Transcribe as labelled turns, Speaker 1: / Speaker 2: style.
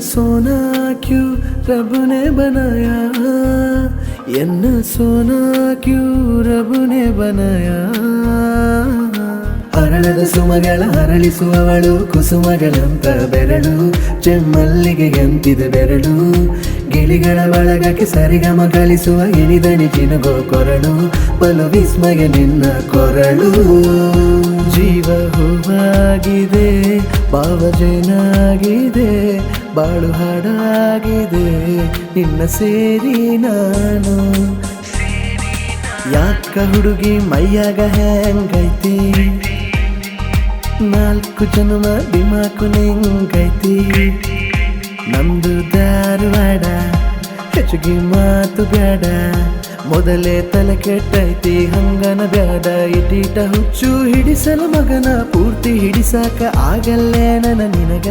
Speaker 1: सोना क्यों रब ने बनाया ಎನ್ನ ಸೋನಾ ಕ್ಯೂ ರಬುನೆ ಬನಯ ಅರಳದ ಸುಮಗಳ ಅರಳಿಸುವವಳು ಕುಸುಮಗಳಂತ ಬೆರಳು ಚೆಮ್ಮಲ್ಲಿಗೆ ಎಂತಿದೆ ಬೆರಳು ಗಿಳಿಗಳ ಬಳಗಕ್ಕೆ ಸರಿಗಮ ಕಲಿಸುವ ಇಳಿದನಿ ಚಿನುಗೋ ಕೊರಳು ಬಲು ವಿಸ್ಮಯ ನಿನ್ನ ಕೊರಳು ಜೀವ ಹೂವಾಗಿದೆ ಭಾವಜನಾಗಿದೆ ಬಾಳು ಹಾಡಾಗಿದೆ, ನಿನ್ನ ಸೇರಿ ನಾನು. ಯಾಕ ಹುಡುಗಿ ಮೈಯಾಗ ಹೆಂಗೈತಿ ನಾಲ್ಕು ಜನ್ಮ ದಿಮಾಕು ನಿಂಗೈತಿ. ನಮ್ದು ಬೇಡ ಹೆಚ್ಚಿಗೆ ಮಾತು ಬೇಡ. ಮೊದಲೇ ತಲೆ ಕೆಟ್ಟೈತಿ ಹಂಗನ ಬ್ಯಾಡ ಇಟೀಟ ಹುಚ್ಚು ಹಿಡಿಸಲು ಮಗನ ಪೂರ್ತಿ ಹಿಡಿಸಾಕ ಆಗಲ್ಲೇ ನನ್ನ ನಿನಗ?